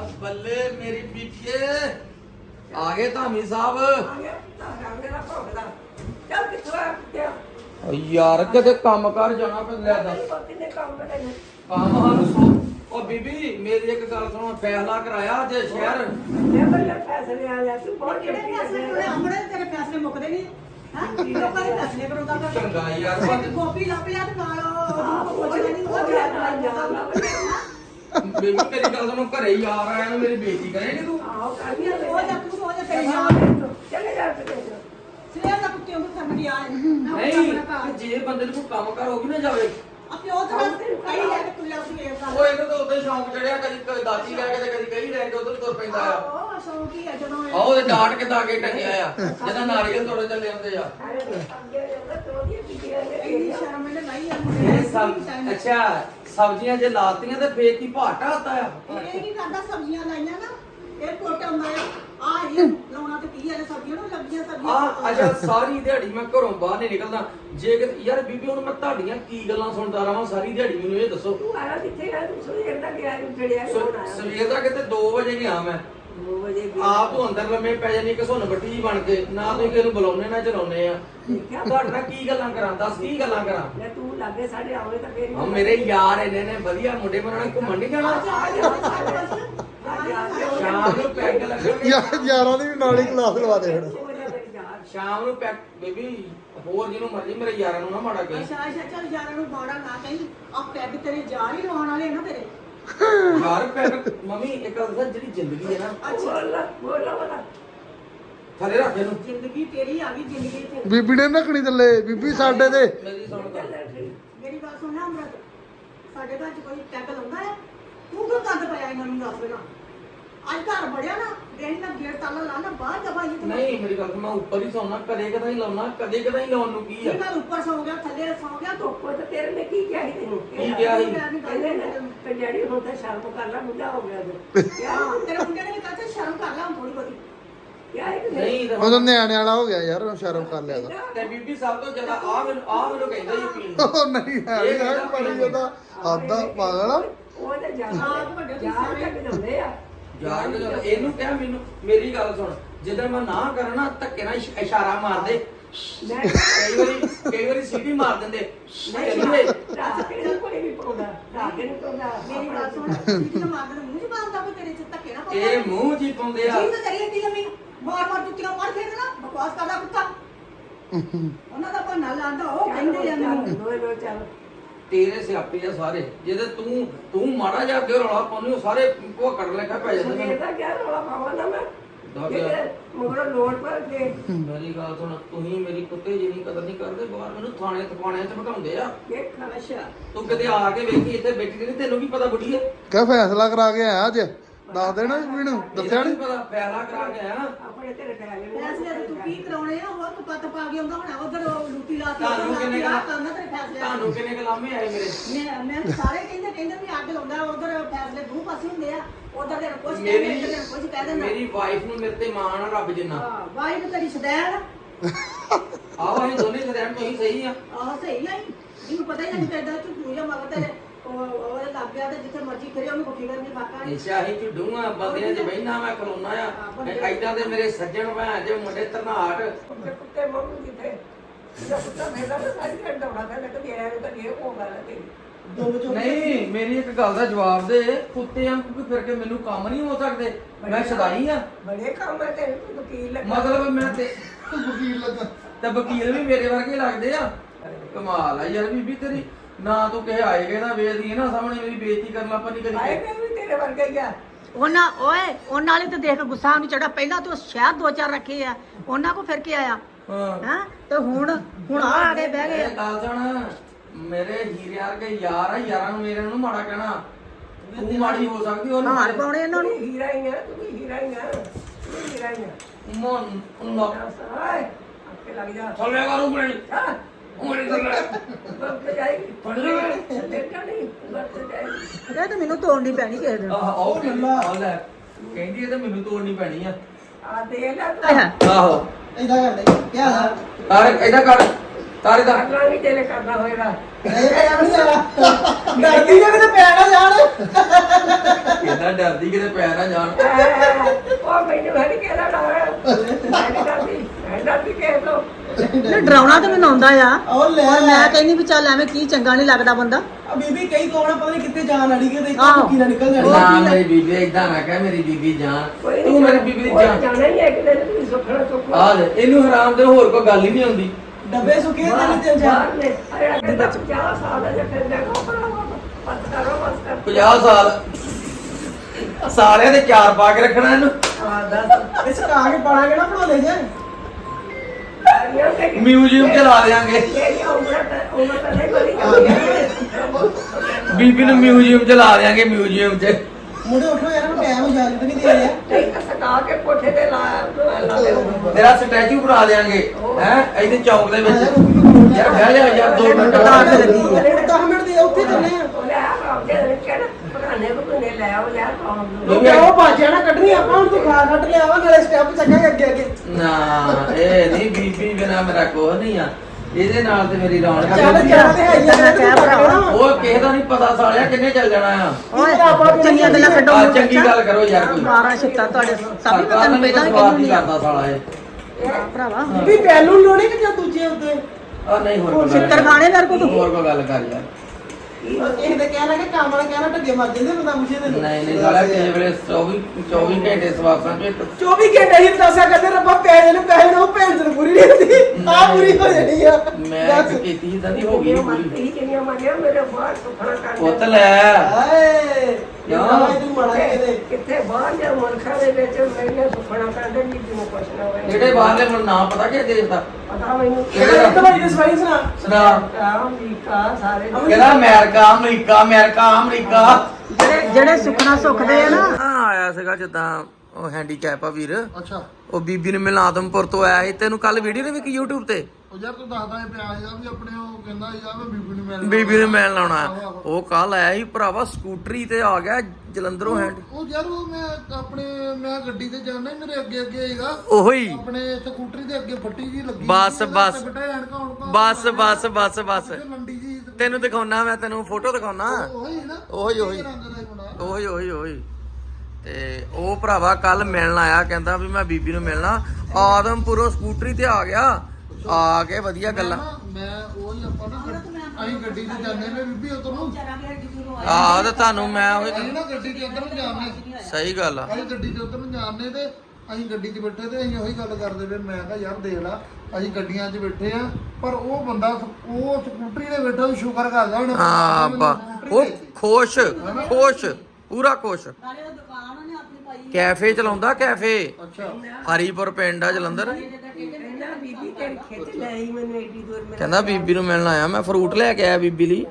ਆ ਬੱਲੇ ਮੇਰੀ ਬੀਬੀਏ। ਆ ਗਏ ਧਾਮੀ ਸਾਹਿਬ। ਚੱਲ ਕਿੱਥੋਂ ਆ ਗਿਆ? ਓ ਯਾਰ ਕਿਤੇ ਕੰਮ ਕਰ ਜਾਣਾ ਪੈਂਦਾ ਦੱਸ। ਕਿੰਨੇ ਕੰਮ ਕਰੇ ਕੰਮ ਸਾਨੂੰ ਸੋ ਓ ਬੀਬੀ ਮੇਰੀ ਇੱਕ ਗੱਲ ਸੁਣੋ ਫੈਸਲਾ ਕਰਾਇਆ ਜੇ ਸ਼ਹਿਰ। ਮੈਂ ਬੱਲੇ ਫੈਸਲੇ ਆ ਲਿਆ ਤੂੰ ਬਹੁਤ ਕਿਹੜੇ ਫੈਸਲੇ ਕਰਨੇ ਆਪਣੇ ਤੇਰੇ ਫੈਸਲੇ ਮੁੱਕਦੇ ਨਹੀਂ। ਹਾਂ? ਲੋਕਾਂ ਦੇ ਫੈਸਲੇ ਕਰ ਚੰਗਾ ਯਾਰ ਇੱਕ ਗੋਪੀ ਲੱਭ ਲਿਆ ਤੇ ਨਾਲ ਉਹ ਪੁੱਛਣਾ ਨਹੀਂ ਉਹ ਬੀਬੀ ਮੇਰੀ ਗੱਲ ਸੁਣੋ ਘਰੇ ਮੇਰੀ ਬੇਇੱਜ਼ਤੀ ਕਰੇਂਗੀ ਤੂੰ? ਆਓ ਉਹ ਜਾਂ ਤੂੰ ਉਹ ਜਾਂ ਤੇਰੇ ਨਾਲ ਚਲੇ ਜਾ ਕੇ ਸਵੇਰ ਦਾ ਕੁੱਤੇ ਨੂੰ ਕਰਨ ਗਿਆ ਨਹੀਂ ਤੇ ਜੇ ਬੰਦੇ ਨੂੰ ਕੋਈ ਕੰਮ ਕਰ ਹੋ ਵੀ ਨਾ ਜਾਵੇ ਆਪੇ ਉਹ ਤਾਂ ਕਈ ਲੈ ਕੇ ਤੁਲਿਆ ਸੀ ਇਹ ਉਹ ਗੱਲ ਇਹਨੂੰ ਤਾਂ ਉਦੋਂ ਸ਼ੌਂਕ ਚੜਿਆ ਕਦੀ ਦਾਤੀ ਲੈ ਕੇ ਤੇ ਕਦੀ ਕਹੀ ਲੈ ਕੇ ਉਧਰ ਤੁਰ ਪੈਂਦਾ ਆ। ਉਹ ਸ਼ੌਂਕੀ ਹੈ ਜਦੋਂ ਆ ਉਹਦੇ ਡਾਟ ਕੇ ਦਾਗੇ ਟੰਗਿਆ ਆ। ਜਿਹਦਾ ਨਾਰੀਅਲ ਤੋੜੇ ਚੱਲੇ ਹੁੰਦੇ ਆ। ਇੰਨੀ ਸ਼ਰਮ ਇਹਨੇ ਲਾਈ ਆ ਇਹ ਸਬ ਅੱਛਾ ਸਬਜ਼ੀਆਂ ਜੇ ਲਾਤੀਆਂ ਤੇ ਫੇਰ ਕੀ ਭਾਟਾ ਆਤਾ ਆ? ਇਹ ਕੀ ਕਰਦਾ ਸਬਜ਼ੀਆਂ ਲਾਈਆਂ ਨਾ ਇਹ ਕੋਟਾ ਹੁੰਦਾ ਆ। ਆ ਇਹ ਲਾਉਣਾ ਤੇ ਕੀ ਹੈ ਸਬਜ਼ੀਆਂ ਨੂੰ ਸਬਜ਼ੀਆਂ ਆ ਅੱਛਾ ਸਾਰੀ ਦਿਹਾੜੀ ਮੈਂ ਘਰੋਂ ਬਾਹਰ ਨਹੀਂ ਨਿਕਲਦਾ। ਜੇ ਕਿ ਯਾਰ ਬੀਬੀ ਹੁਣ ਮੈਂ ਤੁਹਾਡੀਆਂ ਕੀ ਗੱਲਾਂ ਸੁਣਦਾ ਰਹਾਂ? ਸਾਰੀ ਦਿਹਾੜੀ ਮੈਨੂੰ ਇਹ ਦੱਸੋ। ਤੂੰ ਆਇਆ ਕਿੱਥੇ ਆ ਤੂੰ ਸਵੇਰ ਦਾ ਗਿਆ ਨੂੰ ਚੜਿਆ ਸ- ਸਵੇਰ ਦਾ ਕਿਤੇ 2 ਵਜੇ ਗਿਆ ਮੈਂ। 2 ਵਜੇ ਗਿਆ। ਆਪ ਤੋਂ ਅੰਦਰ ਲੰਮੇ ਪੈ ਜਾਨੀ ਕਿ ਸੁਣ ਬੱਟੀ ਜੀ ਬਣ ਕੇ। ਨਾ ਤੁਸੀਂ ਕਿਸੇ ਨੂੰ ਬੁਲਾਉਣੇ ਨਾ ਚਲਾਉਣੇ ਆ। ਦੇਖਿਆ? ਤੁਹਾਡੇ ਨਾਲ ਕੀ ਗੱਲਾਂ ਕਰਾਂ? ਦੱਸ ਕੀ ਗੱਲਾਂ ਕਰਾਂ? ਲੈ ਤੂੰ ਲਾਗੇ ਸਾਡੇ ਆਵੇ ਤਾਂ ਫੇਰ ਆ ਮੇਰੇ ਯਾਰ ਇਹਨੇ ਨੇ ਵਧੀਆ ਮੁੰਡੇ ਬਣਾਉਣੇ ਘੁੰਮਣ ਨਹੀਂ ਜਾਣਾ। ਸ਼ਾਮ ਨੂੰ ਪੈਗ ਲੱਗਣਗੇ। ਯਾਰ ਯਾਰਾਂ ਦੀ ਵੀ ਨਾਲ ਹੀ ਕਲਾਸ ਲਵਾ ਦੇ ਹੁਣ। ਸ਼ਾਮ ਨੂੰ ਪੈਗ ਬੇਬੀ ਹੋਰ ਜਿਹਨੂੰ ਮਰਜ਼ੀ ਮੇਰੇ ਯਾਰਾਂ ਨੂੰ ਨਾ ਮਾੜਾ ਕਹੀ। ਅੱਛਾ ਅੱਛਾ ਚੱਲ ਯਾਰਾਂ ਨੂੰ ਬਾੜਾ ਨਾ ਕਹੀਂ। ਆ ਪੈਗ ਤੇਰੇ ਜਾਰ ਹੀ ਲਵਾਉਣ ਵਾਲੇ ਨਾ ਤੇਰੇ। ਯਾਰ ਪੈਗ ਮੰਮੀ ਇੱਕ ਗੱਲ ਦੱਸਾਂ ਜਿਹੜੀ ਜ਼ਿੰਦਗੀ ਹੈ ਨਾ ਬੋਲਾ ਬੋਲਾ ਬੋਲਾ ਥੱਲੇ ਰੱਖ ਇਹਨੂੰ। ਜ਼ਿੰਦਗੀ ਤੇਰੀ ਆ ਗਈ ਜ਼ਿੰਦਗੀ ਤੇ ਬੀਬੀ ਨੇ ਨਖਣੀ ਥੱਲੇ ਬੀਬੀ ਸਾਡੇ ਦੇ ਮੇਰੀ ਸੁਣ ਗੱਲ। ਮੇਰੀ ਗੱਲ ਸੁਣ ਨਾ ਅਮਰਤ। ਸਾਡੇ ਘਰ ਚ ਕੋਈ ਟੈਗ ਲਾਉਂਦਾ ਹੈ? ਤੂੰ ਕਿਉਂ ਕੰਦ ਪਿਆ ਇਹਨਾਂ ਨੂੰ ਦੱਸ ਪਹਿਲਾਂ ਅੱਜ ਘਰ ਬੜਿਆ ਨਾ ਦੇਣ ਨਾ ਗੇਟ ਤਾਲਾ ਲਾ ਨਾ ਬਾਹਰ ਦਬਾਈ ਤੂੰ। ਨਹੀਂ ਮੇਰੀ ਗੱਲ ਸੁਣ, ਮੈਂ ਉੱਪਰ ਹੀ ਸੌਣਾ ਕਦੇ ਕਦਾਈ ਲਾਉਣਾ ਕਦੇ ਕਦਾਈ ਲਾਉਣ ਨੂੰ ਕੀ ਆ? ਗੱਲ ਉੱਪਰ ਸੌ ਗਿਆ ਥੱਲੇ ਸੌ ਗਿਆ ਤੂੰ। ਧੁੱਪ ਤੇ ਤੇਰੇ ਨੇ ਕੀ ਕਿਹਾ ਸੀ ਕੀ ਕਿਹਾ ਸੀ? ਕਹਿੰਦੇ ਨੇ ਤੇ ਡੈਡੀ ਹੁਣ ਤਾਂ ਸ਼ਰਮ ਕਰ ਲੈ ਮੁੰਡਾ ਹੋ ਗਿਆ ਤੂੰ ਕਿਆ ਤੇਰੇ ਮੁੰਡੇ ਨੇ ਵੀ ਕਹਤਾ ਸ਼ਰਮ ਕਰ ਲੈ ਹੁਣ ਥੋੜੀ ਬਹੁਤੀ। ਕਿਆ ਹੈ ਕਿ ਨਹੀਂ ਤਾਂ ਉਦੋਂ ਨਿਆਣੇ ਵਾਲਾ ਹੋ ਗਿਆ ਯਾਰ ਸ਼ਰਮ ਕਰ ਲਿਆ ਦਾ ਤੇ ਬੀਬੀ ਸਭ ਤੋਂ ਜ਼ਿਆਦਾ ਆ ਮੈਨੂੰ ਆ ਮੈਨੂੰ ਕਹਿੰਦਾ ਹੀ ਪੀਣ ਨੂੰ। ਉਹ ਨਹੀਂ ਹੈ ਹੈ ਬੜੀ ਉਹਦਾ ਆਦਾ ਪਾਗਲ ਆ। ਉਹ ਤੇ ਜਾ ਆਪ ਵੱਡੇ ਤੁਸੀਂ ਜਾ ਸਾਰੇ। ਜਾਂਦੇ ਆ। ਯਾਰ ਕਿ ਜਦੋਂ ਇਹਨੂੰ ਕਹਿ ਮੈਨੂੰ ਮੇਰੀ ਗੱਲ ਸੁਣ। ਜਦੋਂ ਮੈਂ ਨਾ ਕਰਾਂ ਨਾ ਧੱਕੇ ਨਾਲ ਇਸ਼- ਇਸ਼ਾਰਾ ਮਾਰ ਦੇ ਮੈਂ ਕਈ ਵਾਰੀ ਕਈ ਵਾਰੀ ਸੀਟੀ ਮਾਰ ਦਿੰਦੇ। ਨਹੀਂ ਚੱਲੀਏ। ਰਾਤ ਕਿਹਨੇ ਕੋਈ ਵੀ ਪਾਉਂਦਾ ਰਾਤ ਕਿਹਨੇ ਪਾਉਂਦਾ? ਮੇਰੀ ਗੱਲ ਸੁਣ ਤੂੰ ਮਾਰ ਦੇ ਮੂੰਹ ਬਾਂਦਾ ਕੋਈ ਤੇਰੇ ਚ ਧੱਕੇ ਨਾ ਪਾਉਂਦਾ ਇਹ ਮੂੰਹ ਜੀ ਪਾਉਂਦੇ ਆ। ਜੀ ਤਾਂ ਤੇਰੀ ਏਡੀ ਲੰਮੀ ਮਾਰ ਮਾਰ ਜੁੱਤੀਆਂ ਮਾਰ ਖੇਡ ਨਾ ਬਕਵਾਸ ਕਰਦਾ ਕੁੱਤਾ। ਉਹਨਾਂ ਦਾ ਬਹਾਨਾ ਲਾਉਂਦਾ ਉਹ ਕਹਿੰਦੇ ਆ ਮੈਨੂੰ। ਦੋਏ ਲੋ ਚੱਲ। ਤੇਰੇ ਸਿਆਪੇ ਆ ਸਾਰੇ। ਜਿਹਦੇ ਤੂੰ ਤੂੰ ਮਾੜਾ ਜਿਹਾ ਅੱਗੇ ਰੌਲਾ ਪਾਉਂਦੀ ਉਹ ਸਾਰੇ ਭੁੱਖ ਕੱਢ ਲੈਖਾ ਪੈ ਜਾਂਦੇ ਸਵੇਰ ਮੈਨੂੰ ਦਾ ਕਿਆ ਰੌਲਾ ਪਾਵਾਂ ਨਾ ਮੈਂ? ਦੱਸ ਯਾਰ। ਮਗਰੋਂ ਪਰ ਕੇ ਮੇਰੀ ਗੱਲ ਸੁਣ ਤੁਸੀਂ ਮੇਰੀ ਕੁੱਤੇ ਜਿੰਨੀ ਕਦਰ ਨਹੀਂ ਕਰਦੇ ਬਾਹਰ ਮੈਨੂੰ ਥਾਣੇ ਥਪਾਣਿਆਂ 'ਚ ਬਿਠਾਉਂਦੇ ਆ। ਦੇਖ ਅੱਛਾ। ਤੂੰ ਕਿਤੇ ਆ ਕੇ ਵੇਖੀ ਇੱਥੇ ਬੈਠੀ ਨਹੀਂ ਤੈਨੂੰ ਕੀ ਪਤਾ ਬੁੱਢੀਏ ਕਿਆ ਫੈਸਲਾ ਕਰਾ ਕੇ ਆਇਆ ਅੱਜ? ਦੱਸ ਦੇਣਾ ਮੈਨੂੰ ਦੱਸਿਆ ਨਹੀਂ ਪਤਾ ਫੈਸਲਾ ਕਰਾ ਕੇ ਆਇਆ ਆਪਣੇ ਤੇਰੇ ਪੈ ਗਏ ਫੈਸਲੇ ਤੇ ਤੂੰ ਕੀ ਕਰਾਉਣੇ ਆ? ਹੋਰ ਤੂੰ ਪੱਤ ਪਾ ਕੇ ਆਉਂਦਾ ਹੋਣਾ ਉਧਰ ਲੁੱਟੀ ਲਾ ਕੇ ਤੁਹਾਨੂੰ ਕਿੰਨੇ ਆ ਕਰਨਾ ਤੇਰੇ ਫੈਸਲੇ ਤੁਹਾਨੂੰ ਕਿੰਨੇ ਕਲਾਮੇ ਆਏ ਮੇਰੇ? ਮੈਂ ਮੈਂ ਸਾਰੇ ਕਹਿੰਦੇ ਕਹਿੰਦੇ ਵੀ ਅੱਗ ਲਾਉਂਦਾ ਉਧਰ ਫੈਸਲੇ ਦੋ ਪਾਸੇ ਹੁੰਦੇ ਆ। ਉਧਰ ਦੇ ਕੁਝ ਕਹਿੰਦੇ ਮੇਰੀ ਇੱਧਰ ਦੇ ਕੁਝ ਕਹਿ ਦਿੰਦਾ। ਮੇਰੀ ਵਾਈਫ ਨੂੰ ਮੇਰੇ ਤੇ ਮਾਣ ਆ ਰੱਬ ਜਿੰਨਾ। ਹਾਂ ਵਾਈ ਤੇ ਤੇਰੀ ਸਦੈਣ। ਆਹ ਅਸੀਂ ਦੋਨੇ ਸਦੈਣ ਤੁਸੀਂ ਸਹੀ ਆ। ਆਹ ਸਹੀ ਆ ਇਹਨੂੰ ਪਤਾ ਹੀ ਨਹੀਂ ਪੈਦਾ ਤੂੰ ਪੂਜਾ ਮਗਰ ਤੇ ਉਹ ਉਹ ਲੱਗ ਗਿਆ ਤੇ ਜਿੱਥੇ ਮਰਜ਼ੀ ਕਰੇ ਉਹਨੂੰ ਫਿਕਰ ਨਹੀਂ ਬਾਕਾ ਨਹੀਂ ਇਸ਼ਾ ਹੀ ਝੁੱਡੂਆਂ ਬੰਦਿਆਂ 'ਚ ਬਹਿਣਾ ਮੈਂ ਖਲੋਣਾ ਆ। ਐਦਾਂ ਦੇ ਮੇਰੇ ਸੱਜਣ ਭੈਣ ਜੇ ਮੁੰਡੇ ਤਰਨਾਟ ਕੁੱਤੇ ਕੁੱਤੇ ਮੰਗੂ ਜਿੱਥੇ ਜੇ ਕੁੱਤਾ ਮੇਰਾ ਤਾਂ ਸਾਰੀ ਘੰਟਾ ਦੌੜਾ ਕਰ ਕਦੀ ਐ ਕਦੀ ਇਹ ਹੋ ਗੱਲ ਤੇਰੀ ਦੋ ਚੋ ਨਹੀਂ ਮੇਰੀ ਇੱਕ ਗੱਲ ਦਾ ਜਵਾਬ ਦੇ। ਕੁੱਤੇ ਵਾਂਗੂ ਕਿ ਫਿਰ ਕੇ ਮੈਨੂੰ ਕੰਮ ਨਹੀਂ ਹੋ ਸਕਦੇ। ਮੈਂ ਸਦਾਈ ਆ। ਬੜੇ ਕੰਮ ਹੈ ਤੇਰੇ ਤੂੰ ਵਕੀਲ ਲੱਗਾ। ਮਤਲਬ ਮੈਂ ਤੇ ਵਕੀਲ ਲੱਗਾ। ਤੇ ਵਕੀਲ ਵੀ ਮੇਰੇ ਵਰਗੇ ਲੱਗਦੇ ਆ। ਕਮਾਲ ਆ ਯਾਰ ਬੀਬੀ ਤੇਰੀ। ਨਾ ਤੂੰ ਕਹੇ ਆਏ ਗਏ ਨਾ ਵੇਦੀ ਨਾ ਸਾਹਮਣੇ ਮੇਰੀ ਬੇਇੱਜ਼ਤੀ ਕਰਨ ਲੱਪਾ ਨਹੀਂ ਆਏ ਕਰੀ ਗਏ ਵੀ ਤੇਰੇ ਵਰਗੇ ਹੀ ਆ। ਉਹਨਾਂ ਓਏ ਉਹਨਾਂ ਵਾਲੇ ਤੇ ਦੇਖ ਗੁੱਸਾ ਨੂੰ ਚੜਾ ਪਹਿਲਾਂ ਤੂੰ ਸ਼ਹਿਰ ਦੋ ਚਾਰ ਰੱਖੇ ਆ। ਉਹਨਾਂ ਕੋ ਫਿਰ ਕੇ ਆਇਆ? ਹਾਂ। ਹਾਂ? ਤੇ ਹੁਣ ਹੁਣ ਆ ਆ ਕੇ ਬਹਿ ਗਏ। ਇਹ ਗੱਲ ਸੁਣ ਮੇਰੇ ਹੀਰੇ ਵਰਗੇ ਯਾਰ ਆ ਯਾਰਾਂ ਨੂੰ ਮੇਰੇ ਨੂੰ ਮਾੜਾ ਕਹਿਣਾ। ਤੂੰ ਮਾੜੀ ਹੋ ਸਕਦੀ ਉਹਨੂੰ। ਹਾਰ ਪਾਉਣੇ ਇਹਨਾਂ ਤੂੰ ਨੂੰ ਵੀ ਹੀਰਾ ਹੀ ਆ ਤੂੰ ਵੀ ਹੀਰਾ ਹੀ ਆ ਤੂੰ ਵੀ ਹੀਰਾ ਹੀ ਆ। ਮਨ ਨੋ ਆਏ ਅੱਕੇ ਲੱਗ ਜਾ। ਥੱਲੇ ਕਰ ਉਮਰੇ ਹਾਂ। ਉਮਰੇ ਥੱਲੇ ਵਕਤ ਜਾਏਗੀ ਥੱਲੇ ਦੇਖਾ ਨਹੀਂ ਵਕਤ ਜਾਏਗੀ ਇਹ ਤਾਂ ਮੈਨੂੰ ਤੋੜਨੀ ਪੈਣੀ ਕਿਸੇ ਦਿਨ। ਆਹ ਆਓ ਲੱਲਾ ਆ ਲੈ ਕਹਿੰਦੀ ਇਹ ਤਾਂ ਮੈਨੂੰ ਤੋੜਨੀ ਪੈਣੀ ਆ। ਆ ਦੇ ਲੈ ਤੂੰ। ਆਹੋ ਇਦਾਂ ਕਰਦੇ ਕੀ ਹਾਲ ਤਾਰੇ ਇਹਦਾ ਕਰ ਤਾਰੇ ਦਾ। ਕਰਨਾ ਵੀ ਤੇਰੇ ਕਰਨਾ ਹੋਏਗਾ। ਇਹ ਕੰਮ ਨਹੀਂ ਆਇਆ ਦਾਦੀ ਨੇ ਕਿਤੇ ਪੈਣਾ ਜਾਣ। ਲੱਗਦਾ ਡਰਦੀ ਕਿਤੇ ਪੈ ਨਾ ਜਾਣ। ਉਹ ਮੈਨੂੰ ਹਰ ਕੇ ਦਾ ਡਰ ਮੈਂ ਡਰਦੀ ਮੈਂ ਡਰਦੀ ਕਿਸੇ ਤੋਂ ਨਹੀਂ ਡਰਾਉਣਾ ਤੇ ਮੈਨੂੰ ਆਉਂਦਾ ਆ। ਉਹ ਲੈ। ਪਰ ਮੈਂ ਕਹਿੰਦੀ ਵੀ ਚੱਲ ਐਵੇਂ ਕੀ ਚੰਗਾ ਨਹੀਂ ਲੱਗਦਾ ਬੰਦਾ। ਆ ਬੀਬੀ ਕਈ ਕੋਣਾ ਪਤਾ ਨਹੀਂ ਕਿੱਥੇ ਜਾਣ ਵਾਲੀ ਆਹੋ। ਕੀ ਨਾ ਨਿਕਲ ਜਾਣੀ ਨਾ ਮੇਰੀ ਬੀਬੀ ਇਦਾਂ ਨਾ ਕਹਿ ਮੇਰੀ ਬੀਬੀ ਜਾਨ ਕੋਈ ਤੂੰ ਮੇਰੀ ਬੀਬੀ ਦੀ ਜਾਨ ਜਾਣਾ ਹੀ ਹੈ ਕਿਤੇ ਤੁਸੀਂ ਸੁਖਣਾ ਸੁਖ ਆ ਲੈ ਇਹਨੂੰ ਹਰਾਮ ਦੇ ਹੋਰ ਕੋਈ ਗੱਲ ਹੀ ਨਹੀਂ ਆਉਂਦੀ। ਡੱਬੇ ਸੁੱਕੇ ਤੇ ਨਹੀਂ ਤੇ ਜਾ? ਬਾਹਰ ਨੇ ਅਰੇ ਅੱਗੇ ਤਾਂ 50 ਸਾਲ ਦਾ ਜੇ ਫਿਰ ਦੇਖੋ ਬਸ ਕਰੋ ਬਸ ਕਰ। 50 ਸਾਲ। ਸਾਰਿਆਂ ਦੇ ਚਾਰ ਪਾ ਕੇ ਰੱਖਣਾ ਇਹਨੂੰ। ਆ ਦੱਸ। ਇਸ ਕਾ ਕੇ ਪਾਣਾਗੇ ਨਾ ਬਣਾਉਣੇ ਜੇ? ਤੇ ਕਿ ਮਿਊਜ਼ੀਅਮ ਚ ਲਾ ਦੇਾਂਗੇ ਬੀਬੀ ਨੂੰ ਮਿਊਜ਼ੀਅਮ ਚ ਲਾ ਦੇਾਂਗੇ ਮਿਊਜ਼ੀਅਮ ਚ। ਮੁੰਡੇ ਉੱਠੋ ਯਾਰ ਨੂੰ ਟਾਈਮ ਇਜਾਜ਼ਤ ਨਹੀਂ ਦੇ ਰਿਹਾ ਨਹੀਂ ਸਕਾ ਕੇ ਕੋਠੇ ਤੇ ਲਾ ਲਾ ਦੇ। ਤੇਰਾ ਸਟੈਚੂ ਬਣਾ ਦੇਾਂਗੇ ਹੈ? ਇਹਦੇ ਚੌਕ ਦੇ ਵਿੱਚ। ਯਾਰ ਬਹਿ ਜਾ ਯਾਰ 2 ਮਿੰਟ ਤਾਂ ਅੱਗ ਲੱਗੀ ਆ। 10 ਮਿੰਟ ਦੇ ਉੱਥੇ ਚੱਲੇ ਆ ਉਹ ਲੈ ਆ ਦੇ ਕਿਹੜਾ ਬਗਾਨੇ ਬਗਾਨੇ ਲੈ ਆਓ ਉਹ ਬਾਜਿਆ ਨਾ ਕੱਢਣੀ ਆਪਾਂ ਹੁਣ ਤੂੰ ਖਾ ਖੱਟ ਲਿਆਵਾ ਨਾਲੇ ਸਟੈਪ ਚੱਕਾਂਗੇ ਅੱਗੇ ਅੱਗੇ। ਨਾ ਇਹ ਨਹੀਂ ਬੀਬੀ ਬਿਨਾ ਮੇਰਾ ਕੋਹ ਨਹੀਂ ਆ। ਇਹਦੇ ਨਾਲ ਤੇ ਮੇਰੀ ਰੌਣਕ ਚੱਲ ਚੱਲ ਆ। ਤੇ ਹੈ ਹੀ ਆ ਕਹਿ ਭਰਾਵਾ। ਉਹ ਕਿਸੇ ਦਾ ਨਹੀਂ ਪਤਾ ਸਾਲਿਆ ਕਿੰਨੇ ਚੱਲ ਜਾਣਾ ਆ। ਓਏ ਚੰਗੀਆਂ ਗੱਲਾਂ ਕੱਢੋ ਆ ਚੰਗੀ ਗੱਲ ਕਰੋ ਯਾਰ ਕੋਈ। ਮਾਰਾ ਛਿੱਤਾ ਤੁਹਾਡੇ ਸਭ ਸਰਕਾਰ ਤੈਨੂੰ ਨੇ ਪਹਿਲਾਂ ਹੀ ਸਵਾਲ ਕਹਿੰਦੀ ਨਹੀਂ ਆ। ਕਰਦਾ ਸਾਲਾ ਇਹ। ਭਰਾਵਾ। ਵੀ ਬੈਲੂਨ ਲੋਣੇ ਕਿ ਜਾਂ ਦੂਜੇ ਉੱਤੇ? ਆ ਨਹੀਂ ਹੋਰ ਕੋਈ ਗੱਲ ਛਿੱਤਰ ਖਾਣੇ ਮੇਰੇ ਕੋਲ ਤੂੰ? ਹੋਰ ਕੋਈ ਗੱਲ ਕਰ ਯਾਰ। ਇਹ ਤੇ ਕਹਿਣਾ ਕਿ ਕੰਮ ਵਾਲਾ ਕਹਿਣਾ ਢੱਗੇ ਮਰ ਜਾਂਦੇ ਬੰਦਾ ਮੁਸ਼ੇ ਦੇ ਨਹੀਂ ਨਹੀਂ ਸਾਲਾ ਕਿਸੇ ਵੇਲੇ 24 24 ਘੰਟੇ ਸਵਾਸਾਂ ਚ ਇੱਕ 24 ਘੰਟੇ ਹੀ ਦੱਸਿਆ ਕਰਦੇ ਰੱਬਾ ਪੈਸੇ ਨੂੰ ਪੈਸੇ ਨੂੰ ਭੈਣ ਤੇ ਪੂਰੀ ਨਹੀਂ ਹੁੰਦੀ। ਆ ਪੂਰੀ ਹੋ ਜਾਣੀ ਆ। ਮੈਂ ਦੱਸ। ਇੱਕ ਕੀਤੀ ਸੀ ਦੀ ਹੋ ਗਈ ਇਹ ਪੂਰੀ। ਕਿੰਨੀਆਂ ਮੰਨਿਆ ਮੇਰੇ ਬਾਹਰ ਸੁਖਣਾ ਕਰ ਪੁੱਤ ਲੈ। ਹਾਏ। ਕਿਉਂ? ਯਾਰ ਤੂੰ ਮਾੜਾ ਕਿਤੇ ਕਿੱਥੇ ਬਾਹਰ ਦੇ ਮੁਲਕਾਂ ਦੇ ਵਿੱਚ ਮੈਨੇ ਸੁਖਣਾ ਕਰਦੇ ਨਹੀਂ ਜਿਹਨੂੰ ਕੁਛ ਨਾ ਹੋਵੇ ਜਿਹੜੇ ਬਾਹਰਲੇ ਮੈਨੂੰ ਨਾਮ ਪਤਾ ਕਿ ਦੇਸ਼ ਦਾ? ਪਤਾ ਮੈਨੂੰ ਕਿਹੜਾ? ਦਵਾਈ ਦੇ ਸਵਾਈ ਸੁਣਾ। ਸੁਣਾ। ਅਮਰੀਕਾ ਸਾਰੇ ਕਹਿੰਦਾ ਅਮਰੀਕਾ ਅਮਰੀਕਾ ਅਮਰੀਕਾ ਅਮਰੀਕਾ। ਜਿਹੜੇ ਜਿਹੜੇ ਸੁਖਣਾ ਸੁਖਦੇ ਆ ਨਾ। ਹਾਂ ਆਇਆ ਸੀਗਾ ਜਿੱਦਾਂ ਉਹ ਹੈਂਡੀਕੈਪ ਆ ਵੀਰ। ਅੱਛਾ। ਉਹ ਬੀਬੀ ਨੂੰ ਮਿਲਣ ਆਦਮਪੁਰ ਤੋਂ ਆਇਆ ਸੀ ਤੈਨੂੰ ਕੱਲ ਵੀਡੀਓ ਨਹੀਂ ਵੇਖੀ YouTube ਤੇ। ਉਹ ਯਾਰ ਤੂੰ ਦੱਸਦਾ ਇਹ ਪਿਆ ਸੀਗਾ ਵੀ ਆਪਣੇ ਉਹ ਕਹਿੰਦਾ ਸੀਗਾ ਮੈਂ ਬੀਬੀ ਨੂੰ ਮਿਲਣਾ ਬੀਬੀ ਨੂੰ ਮਿਲਣ ਆਹੋ। ਉਹ ਕੱਲ ਆਇਆ ਸੀ ਭਰਾਵਾ ਸਕੂਟਰੀ ਤੇ ਆ ਗਿਆ ਜਲੰਧਰੋਂ ਹੈਂਡ। ਉਹ ਯਾਰ ਉਹ ਮੈਂ ਆਪਣੇ ਮੈਂ ਗੱਡੀ ਤੇ ਜਾਣਾ ਮੇਰੇ ਅੱਗੇ ਅੱਗੇ ਹੈਗਾ ਉਹੀ। ਆਪਣੇ ਸਕੂਟਰੀ ਦੇ ਅੱਗੇ ਫੱਟੀ ਜੀ ਲੱਗੀ ਬਸ, ਬਸ। ਬੇਟਾ ਐਨਕਾਂ ਬਸ ਬਸ ਬਸ ਬਸ। ਤੇ ਲੰਡੀ ਜੀ ਤੈਨੂੰ ਦਿਖਾਉਣਾ ਮੈਂ ਤੈਨੂੰ ਫੋਟੋ ਦਿਖਾਉਣਾ। ਉਹੀ ਨਾ ਉਹੀ, ਉਹੀ। ਰੰਗ ਦਾ ਹੀ ਮੁੰਡਾ ਓਏ ਓਏ ਓਏ ਤੇ ਉਹ ਭਰਾਵਾ ਕੱਲ ਮਿਲਣ ਆਇਆ ਕਹਿੰਦਾ ਵੀ ਮੈਂ ਬੀਬੀ ਨੂੰ ਮਿਲਣਾ। ਆਦਮਪੁਰੋਂ ਸਕੂਟਰੀ ਤੇ ਆ ਗਿਆ। ਆ ਕੇ ਵਧੀਆ ਗੱਲਾਂ। ਮੈਂ ਉਹੀ ਆਪਾਂ ਨਾ ਅਸੀਂ ਗੱਡੀ ਤੇ ਜਾਂਦੇ ਨੇ ਬੀਬੀ ਉਧਰ। ਨੂੰ ਆਹ ਤੇ ਤੁਹਾਨੂੰ ਮੈਂ ਉਹੀ ਅਸੀਂ ਨਾ ਗੱਡੀ ਤੇ ਉਧਰ ਨੂੰ ਜਾਂਦੇ ਸਹੀ ਗੱਲ ਆ। ਅਸੀਂ ਗੱਡੀ ਤੇ ਉਧਰ ਨੂੰ ਜਾਂਦੇ ਤੇ ਅਸੀਂ ਗੱਡੀ 'ਚ ਬੈਠੇ ਤੇ ਅਸੀਂ ਉਹੀ ਗੱਲ ਕਰਦੇ ਪਏ ਮੈਂ ਕਿਹਾ ਯਾਰ ਦੇਖ ਲਾ ਅਸੀਂ ਗੱਡੀਆਂ 'ਚ ਬੈਠੇ ਆ ਪਰ ਉਹ ਬੰਦਾ ਉਹ ਸਕੂਟਰੀ ਦੇ ਬੈਠਾ ਉਹ ਸ਼ੁਕਰ ਕਰਦਾ ਹੁਣ। ਹਾਂ ਬਾ ਉਹ ਖੁਸ਼ ਖੁਸ਼ ਪੂਰਾ ਖੁਸ਼। ਨਾਲੇ ਉਹ ਦੁਕਾਨ ਉਹਨੇ ਆਪਣੀ ਪਾਈ ਕੈਫੇ ਚਲਾਉਂਦਾ ਕੈਫੇ। ਅੱਛਾ। ਹਰੀਪੁਰ ਪਿੰਡ ਆ ਜਲੰਧਰ। ਬੀਬੀ ਤੇਰੀ ਖਿੱਚ ਲੈ ਆਈ ਮੈਨੂੰ ਏਡੀ ਦੂਰ ਮੇਰੇ ਕਹਿੰਦਾ ਬੀਬੀ ਨੂੰ ਮਿਲਣ ਆਇਆ ਮੈਂ ਫਰੂਟ ਲੈ ਕੇ ਆਇਆ ਬੀਬੀ ਲਈ।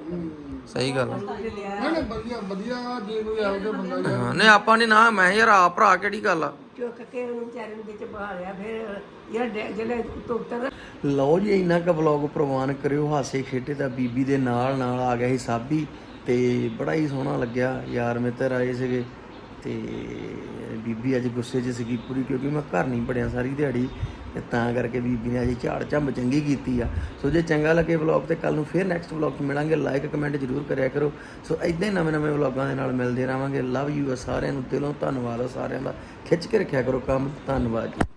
ਸਹੀ ਗੱਲ ਆ। ਨਹੀਂ ਨਹੀਂ ਵਧੀਆ ਵਧੀਆ ਜੇ ਕੋਈ ਜਿਹਾ ਬੰਦਾ ਯਾਰ। ਹਾਂ, ਨਹੀਂ ਆਪਾਂ ਨੇ ਨਾ ਮੈਂ ਯਾਰ ਆ ਭਰਾ ਕਿਹੜੀ ਗੱਲ ਆ? ਚੁੱਕ ਕੇ ਉਹਨੂੰ ਵਿਚਾਰੇ ਨੂੰ ਵਿੱਚ ਬਾਹਲਿਆ ਫਿਰ ਯਾਰ ਡੇ- ਜਿਹੜੇ ਉੱਤੋਂ ਉੱਤਰ ਲਓ ਜੀ ਇੰਨਾ ਕੁ ਵਲੌਗ ਪ੍ਰਵਾਨ ਕਰਿਓ ਹਾਸੇ ਖੇਡੇ ਦਾ ਬੀਬੀ ਦੇ ਨਾਲ ਨਾਲ ਆ ਗਿਆ ਸੀ ਸਾਬੀ ਤੇ ਬੜਾ ਹੀ ਸੋਹਣਾ ਲੱਗਿਆ ਯਾਰ ਮਿੱਤਰ ਆਏ ਸੀਗੇ। ਤੇ ਬੀਬੀ ਅੱਜ ਗੁੱਸੇ 'ਚ ਸੀਗੀ ਪੂਰੀ ਕਿਉਂਕਿ ਮੈਂ ਘਰ ਨਹੀਂ ਪੜਿਆ ਸਾਰੀ ਦਿਹਾੜੀ ਤੇ ਤਾਂ ਕਰਕੇ ਬੀਬੀ ਨੇ ਅੱਜ ਝਾੜ ਝੰਬ ਚੰਗੀ ਕੀਤੀ ਆ। ਸੋ ਜੇ ਚੰਗਾ ਲੱਗੇ ਵਲੌਗ ਤੇ ਕੱਲ ਨੂੰ ਫੇਰ ਨੈਕਸਟ ਵਲੌਗ 'ਚ ਮਿਲਾਂਗੇ। ਲਾਈਕ ਕਮੈਂਟ ਜ਼ਰੂਰ ਕਰਿਆ ਕਰੋ। ਸੋ ਇਦਾਂ ਹੀ ਨਵੇਂ ਨਵੇਂ ਵਲੌਗਾਂ ਦੇ ਨਾਲ ਮਿਲਦੇ ਰਹਾਂਗੇ। ਲਵ ਯੂ ਆ ਸਾਰਿਆਂ ਨੂੰ, ਦਿਲੋਂ ਧੰਨਵਾਦ ਆ ਸਾਰਿਆਂ ਦਾ। ਖਿੱਚ ਕੇ ਰੱਖਿਆ ਕਰੋ ਕੰਮ। ਧੰਨਵਾਦ ਜੀ।